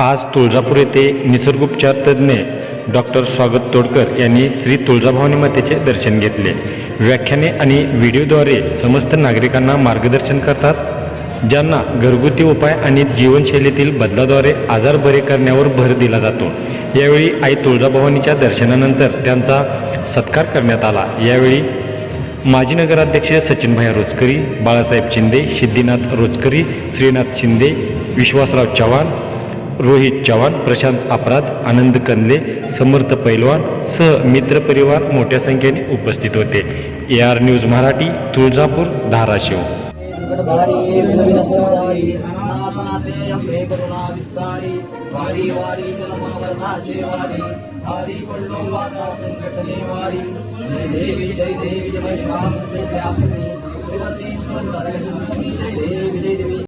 आज तुळजापूर येथे निसर्गोपचार तज्ज्ञ डॉक्टर स्वागत तोडकर यांनी श्री तुळजाभवानी मातेचे दर्शन घेतले. व्याख्याने आणि व्हिडिओद्वारे समस्त नागरिकांना मार्गदर्शन करतात ज्यांना घरगुती उपाय आणि जीवनशैलीतील बदलाद्वारे आजार बरे करण्यावर भर दिला जातो. यावेळी आई तुळजाभवानीच्या दर्शनानंतर त्यांचा सत्कार करण्यात आला. यावेळी माजी नगराध्यक्ष सचिनभाई रोजकरी बाळासाहेब शिंदे सिद्धिनाथ रोजकरी श्रीनाथ शिंदे विश्वासराव चव्हाण रोहित चव्हाण प्रशांत अपराध आनंद कनले समर्थ पैलवान सह मित्रपरिवार मोठ्या संख्येने उपस्थित होते. A R news Marathi Tuljapur Dharashiv. Hari संकटने वारी जय देवी जय देवी जय महिमा जय व्यासनी श्रीमती सुंदर जय देवी